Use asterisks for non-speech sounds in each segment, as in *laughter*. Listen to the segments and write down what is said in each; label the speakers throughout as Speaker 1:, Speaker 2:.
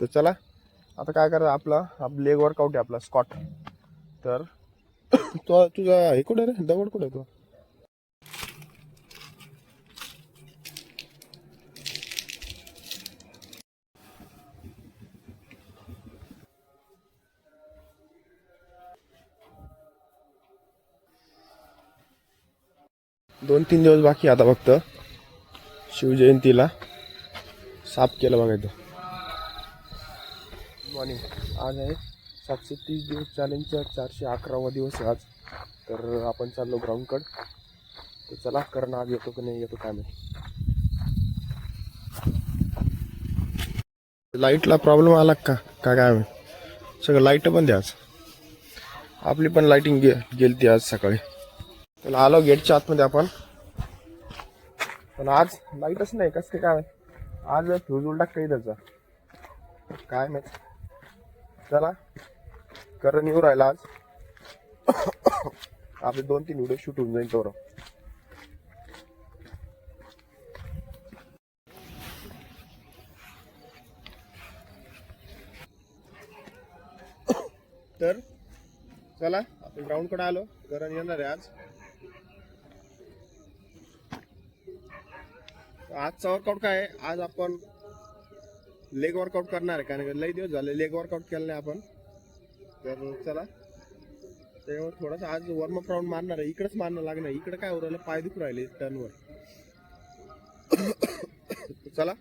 Speaker 1: तर चला आता काय करा आपला लेग वर्कआउट आहे आपला स्कॉट तर तो तुझा हे कुठे रे? दगड कुठे तो? दोन तीन दिवस बाकी आता फक्त. शिवजयंतीला साफ केलं बघायचं मॉर्निंग आज आहे सातशे तीस दिवस चॅलेंजचा चारशे अकरावा दिवस आहे आज. तर आपण चाललो ग्राउंडकड तर चला कारण आज येतो की नाही येतो काय माहिती. लाईटला प्रॉब्लेम आला का? काय काय सगळं लाइट पण द्या आज. आपली पण लाईटिंग गे गेलती आज सकाळी. तर आलो गेटच्या आतमध्ये आपण. पण आज लाईटच नाही कसं काय काय आज फ्यूज उलटा काही त्याचा काय माहिती. चला. करण येऊ राहिला आज. *coughs* आपले दोन तीन व्हिडिओ शूट होऊन जाईल तोवर. *coughs* तर चला आपण ग्राउंडकडे आलो. करण येणार आहे आज. आजचा वर्कआउट काय आहे? आज आपण लेग वर्कआउट करणार आहे कारण का लई दिवस झाले लेग वर्कआउट केलं नाही आपण. तर चला. त्याच्यावर थोडासा आज वॉर्मअप राऊंड मारणार आहे. इकडेच मारणं लागणार इकडे काय उरलं? पाय दुखू राहिले टर्नवर. *coughs* चला.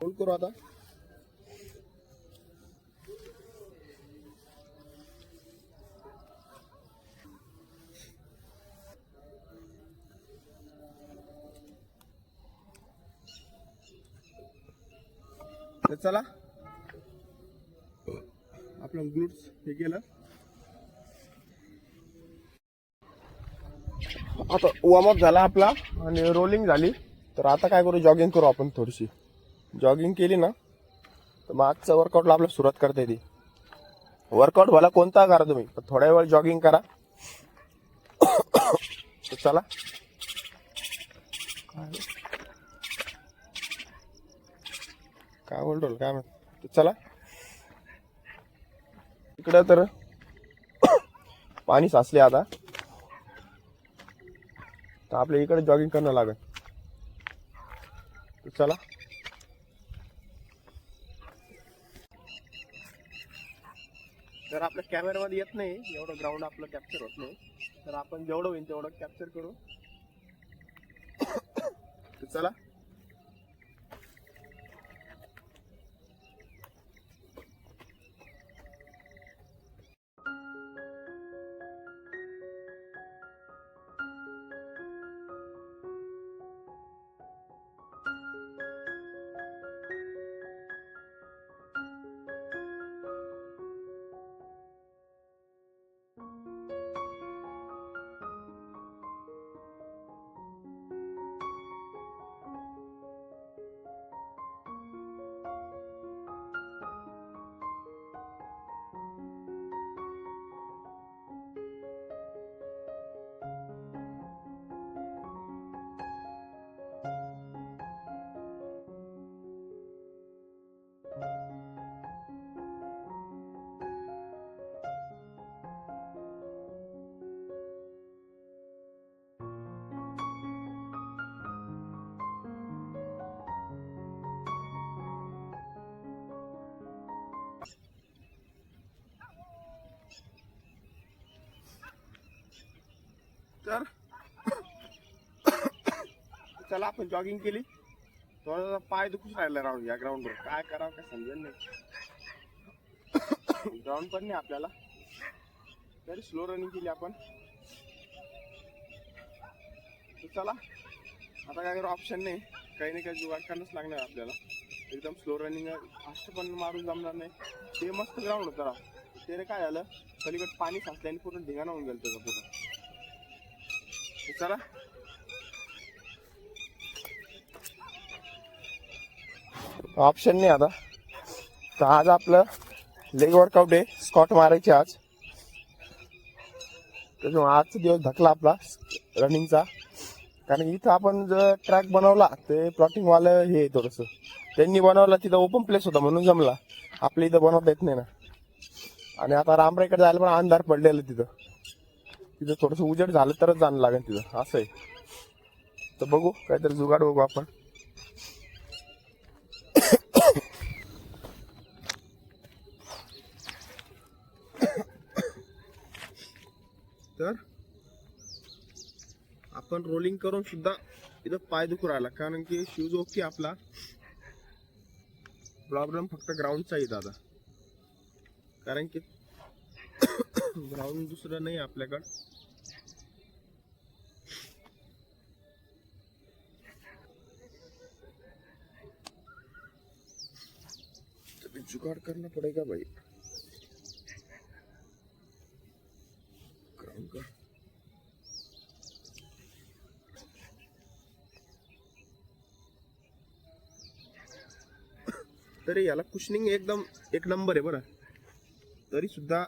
Speaker 1: फोन करू आता. तर चला. आपलं ग्लूट्स हे केलं आता वॉर्मअप झाला आपला आणि रोलिंग झाली. तर आता काय करू? जॉगिंग करू आपण थोडीशी. जॉगिंग केली ना तर मग वर्कआउटला आपल्याला सुरुवात करता येते. वर्कआउट भला कोणता करा तुम्ही पण थोड्या वेळ जॉगिंग करा. तर चला. काय बोलतो काय म्हणतो? चला. इकडं तर पाणी साचले आता. तर आपल्या इकडे जॉगिंग करणं लागेल. चला. जर आपल्या कॅमेरामध्ये येत नाही एवढं ग्राउंड आपलं कॅप्चर होत नाही. तर आपण जेवढं होईल तेवढं कॅप्चर करू. *coughs* चला. Thank you. तर चला आपण जॉगिंग केली. थोडासा पाय दुखूच राहिला राहून या ग्राउंडवर काय करावं काय समजेल नाही. ग्राउंड पण नाही आपल्याला. तरी स्लो रनिंग केली आपण. चला आता काय करू ऑप्शन नाही. काही नाही काही जुगाड करणंच लागणार आपल्याला. एकदम स्लो रनिंग फास्ट पण मारून जमणार नाही. ते मस्त ग्राउंड होतं राव. ते काय झालं? पलीकडे पाणी साचल्याने पूर्ण ढिगाणा होऊन गेलं त्याचं पूर्ण? चला. ऑप्शन नाही आता. तर आज आपलं लेग वर्कआउट आहे स्कॉट मारायचे आज. त्याच्यामुळे आजचा दिवस धकला आपला रनिंगचा. कारण इथं आपण जर ट्रॅक बनवला ते प्लॉटिंगवालं हे थोडस. त्यांनी बनवला तिथं ओपन प्लेस होता म्हणून जमला. आपल्या इथं बनवता येत नाही ना. आणि आता रामरायकडे जायला पण अंधार पडलेलं तिथं. तिथं थोडंसं उजेड झालं तरच जाणं लागेल तिथं. असं आहे. तर बघू काहीतरी जुगाड बघू आपण. तर आपण रोलिंग करून सुद्धा इथं पाय दुखू राहिला. कारण की शूज ओके आपला. प्रॉब्लेम फक्त ग्राउंडचा येत आता. कारण की *coughs* ग्राउंड दुसरं नाही आपल्याकडं. जुगाड़ करना पड़ेगा भाई ग्राउंड का तरी याला कुशनिंग एकदम एक नंबर आहे बरं. तरी सुद्धा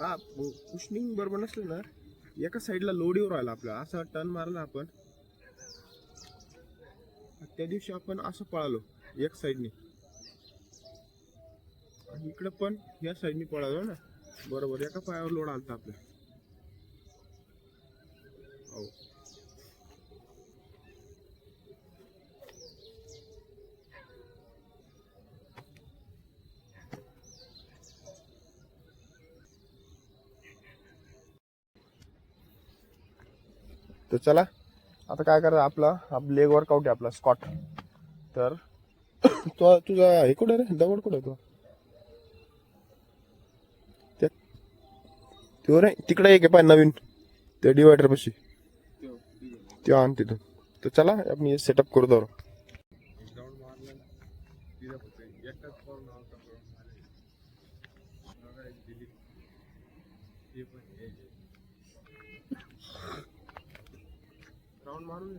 Speaker 1: हा कुशनिंग बरोबर नसलं ना एका साईडला लोडीवर आला राहिला आपला. असा टर्न मारला आपण. त्या दिवशी आपण असं पळालो एक साईडने आणि इकडं पण या साईडने पळालो ना. बरोबर एका पायावर लोड आलता आपल्या हो. तर चला आता काय करा आपला? लेग वर्कआउट आहे आपला स्कॉट तर *coughs* तो तुझा हे कुठे रे? दगड कुठे तो? त्यो रे. तिकडे एक आहे पाय नवीन. त्या डिवायडर पाशी. त्यो आण तिथून. तर चला आपण सेटअप करू दर. राऊंड मारून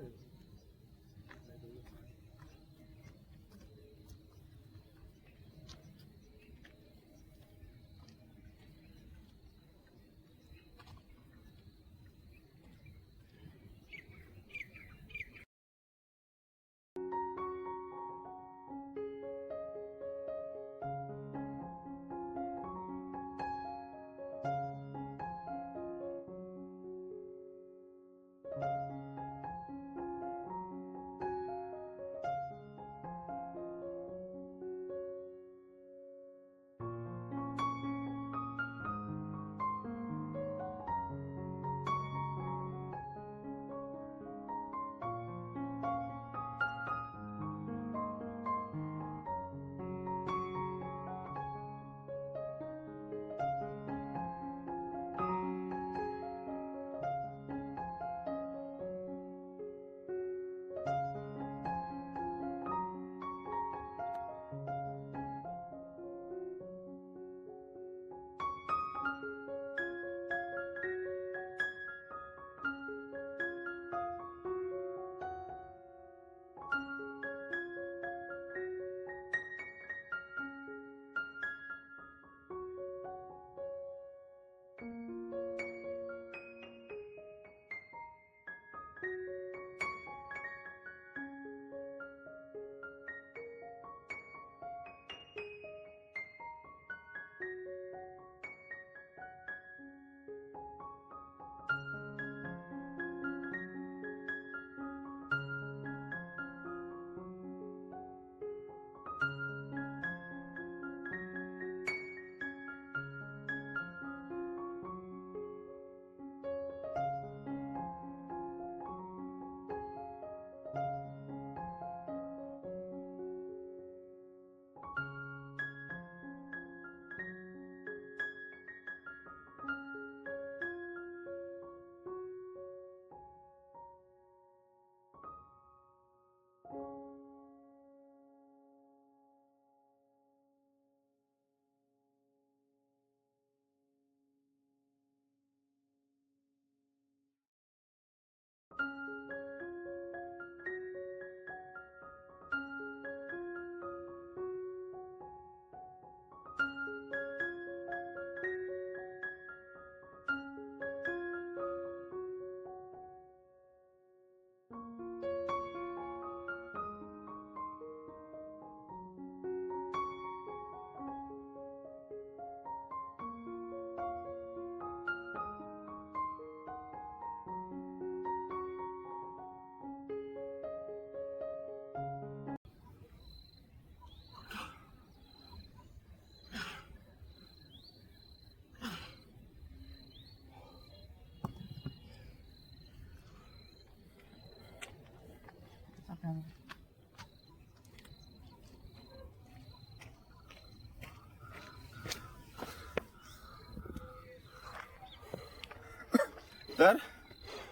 Speaker 1: तर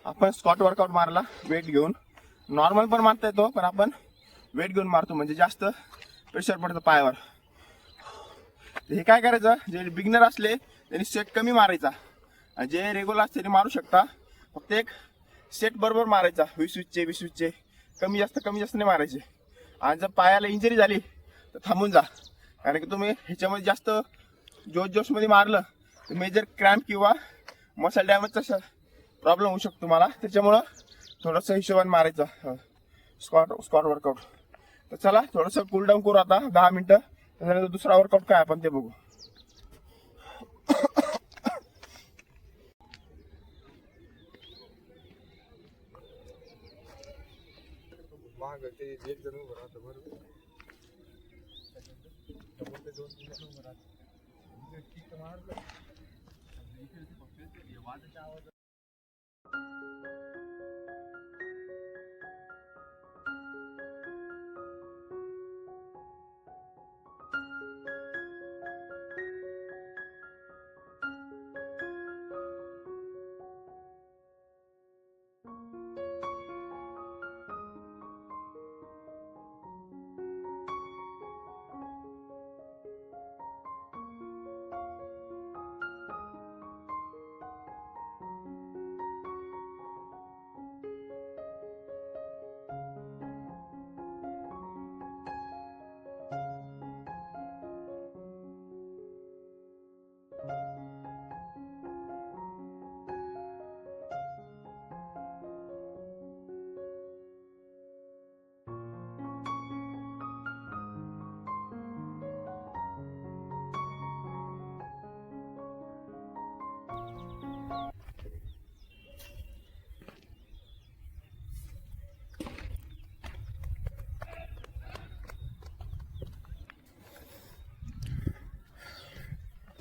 Speaker 1: आपण स्कॉट वर्कआउट मारला वेट घेऊन. नॉर्मल पण मारता येतो पण आपण वेट घेऊन मारतो म्हणजे जास्त प्रेशर पडतं पायावर. हे काय करायचं? जे बिगनर असले त्यांनी सेट कमी मारायचा. आणि जे रेग्युलर असते ते मारू शकता. फक्त एक सेट बरोबर मारायचा. वीस वीसचे वीस वीसचे कमी जास्त कमी जास्त नाही मारायचे. आणि जर पायाला इंजरी झाली तर थांबून जा. कारण की तुम्ही ह्याच्यामध्ये जास्त जोश जोशमध्ये मारलं तर मेजर क्रॅम्प किंवा मसल डॅमेजचा प्रॉब्लेम होऊ शकतो तुम्हाला. त्याच्यामुळं थोडंसं हिशोबाने मारायचं. स्कॉट स्कॉट वर्कआउट तर चला थोडंसं कूल डाऊन करू आता दहा मिनटं. त्याच्यानंतर दुसरा वर्कआउट काय आपण ते बघू.
Speaker 2: माग ते एक जण उभं राहतं बरोबर? त्याच्यानंतर ते दोन तीन जण उभं राहतं इकडे किक मारलं इकडे ते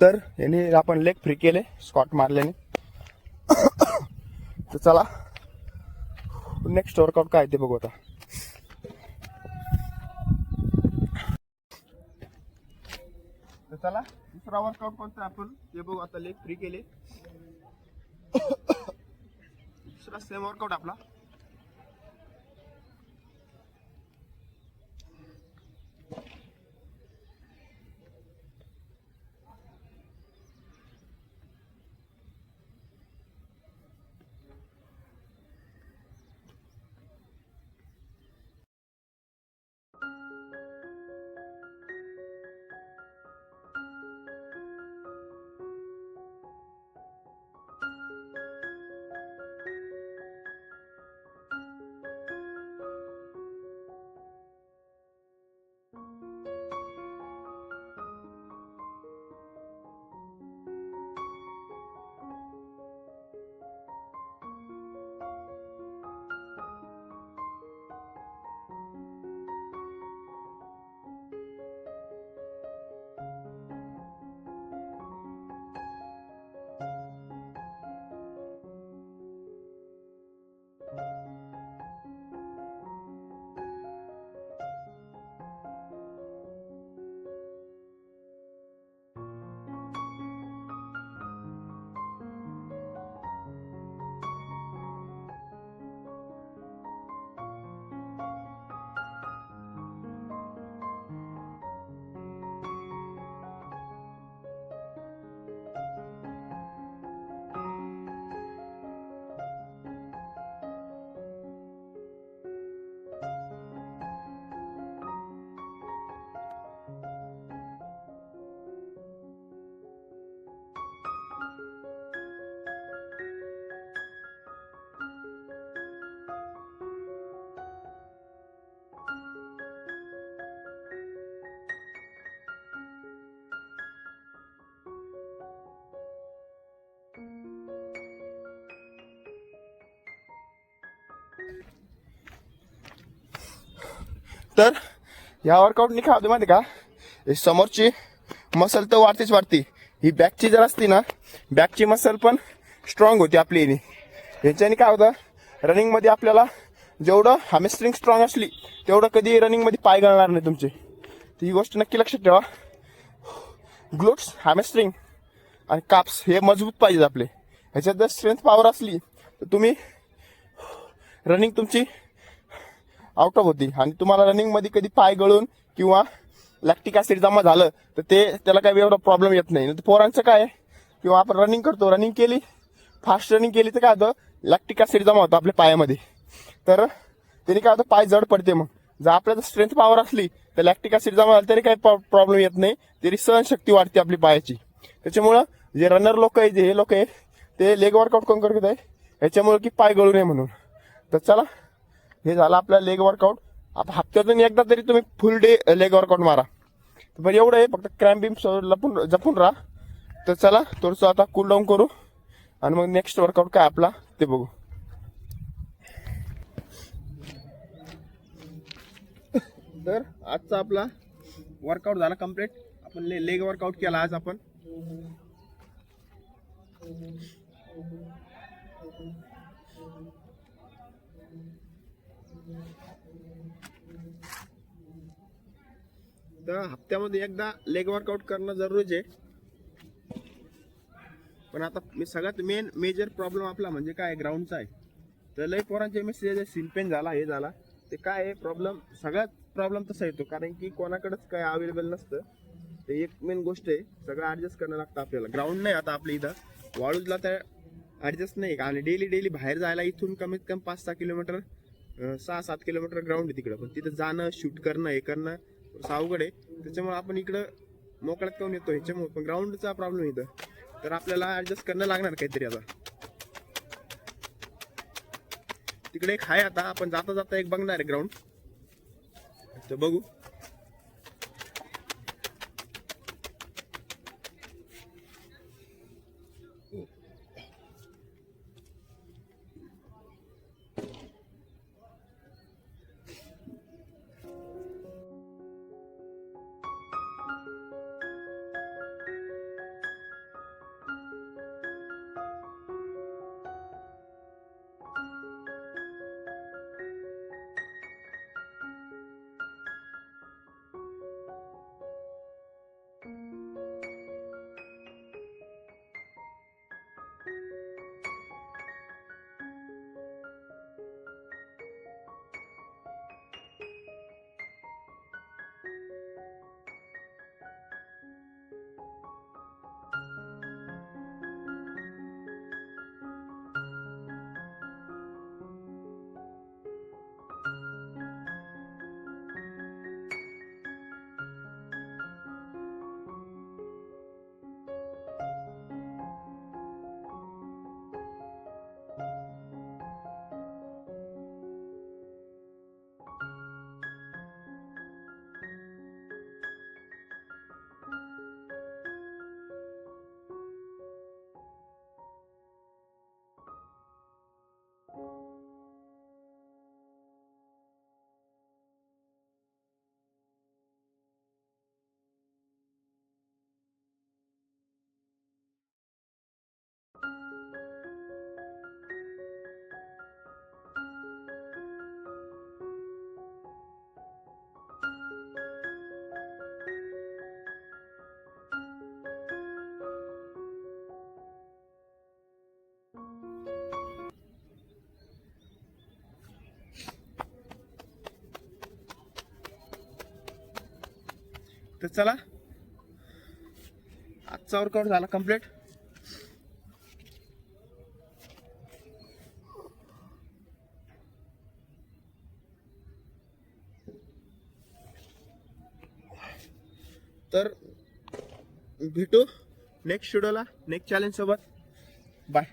Speaker 1: तर याने आपण लेग फ्री केले स्कॉट मारल्याने. *coughs* तर चला. नेक्स्ट वर्कआउट काय ते बघू आता. तर चला दुसरा वर्कआउट कोणता आपण? ते बघू आता लेग फ्री केले. *coughs* दुसरा सेम वर्कआउट आपला. तर या वर्कआउटनी काय होते माहिती का? हे समोरची मसल तर वाढतेच वाढते. ही बॅकची जर असती ना बॅकची मसल पण स्ट्रॉंग होती आपली याने. ह्याच्याने काय होतं? रनिंगमध्ये आपल्याला जेवढं हॅमेस्ट्रिंग स्ट्रॉंग असली तेवढं कधी रनिंगमध्ये पाय गळणार नाही तुमचे. तर ही गोष्ट नक्की लक्षात ठेवा. ग्लोट्स हॅमेस्ट्रिंग आणि काप्स हे मजबूत पाहिजेत आपले. ह्याच्यात जर स्ट्रेंथ पॉवर असली तर तुम्ही रनिंग तुमची आउट ऑफ होती. आणि तुम्हाला रनिंगमध्ये कधी पाय गळून किंवा लॅक्टिक ऍसिड जमा झालं तर ते त्याला काही एवढा प्रॉब्लेम येत नाही. पोरांचं काय आहे? किंवा आपण रनिंग करतो रनिंग केली फास्ट रनिंग केली तर काय होतं? लॅक्टिक ऍसिड जमा होतं आपल्या पायामध्ये. तर त्याने काय होतं? पाय जड पडते मग. जर आपल्याला स्ट्रेंथ पॉवर असली तर लॅक्टिक ऍसिड जमा झालं तरी काही प्रॉब्लेम येत नाही. तरी सहनशक्ती वाढते आपली पायाची. त्याच्यामुळं जे रनर लोक आहे जे हे लोक आहे ते लेग वर्कआउट करून करत आहे? याच्यामुळे की पाय गळू नये म्हणून. तर चला हे झालं आपलं लेग वर्कआउट आता हप्त्यातून एकदा तरी तुम्ही फुल डे लेग वर्कआउट मारा. पण एवढं आहे फक्त क्रॅम्प बिम लपून जपून राहा. तर चला थोडंसं आता कूल डाऊन करू. आणि मग नेक्स्ट वर्कआउट काय आपला ते बघू. तर आजचा आपला वर्कआउट झाला कंप्लीट आपण ले लेग वर्कआउट केला आज आपण. तर हप्त्यामध्ये एकदा लेग वर्कआउट करणं जरुरीच आहे. पण आता मी सगळ्यात मेन मेजर प्रॉब्लेम आपला म्हणजे काय ग्राउंडचा आहे. तर लय पोरांचे मेसेज सिनपेन झाला हे झाला. ते काय आहे? प्रॉब्लेम सगळ्यात प्रॉब्लेम तसा येतो. कारण की कोणाकडेच काय अवेलेबल नसतं. ते एक मेन गोष्ट आहे. सगळं ॲडजस्ट करणं लागतं आपल्याला. ग्राउंड नाही आता आपल्या इथं. वाळूजला तर ॲडजस्ट नाही. आणि डेली डेली बाहेर जायला इथून कमीत कमी पाच सहा किलोमीटर सहा सात किलोमीटर ग्राउंड आहे तिकडं. पण तिथं जाणं शूट करणं हे करणं थोडंसं अवघड आहे. त्याच्यामुळे आपण इकडं मोकळ्यात काऊन येतो ह्याच्यामुळे पण ग्राउंडचा प्रॉब्लेम इथं. तर आपल्याला ॲडजस्ट करणं लागणार काहीतरी आता. तिकडे एक आहे आता. आपण जाता जाता एक बघणार आहे ग्राउंड तर बघू. तर चला. आजचा वर्कआउट झाला कंप्लीट तर भेटू नेक्स्ट शेड्यूलला नेक्स्ट चॅलेंज सोबत. बाय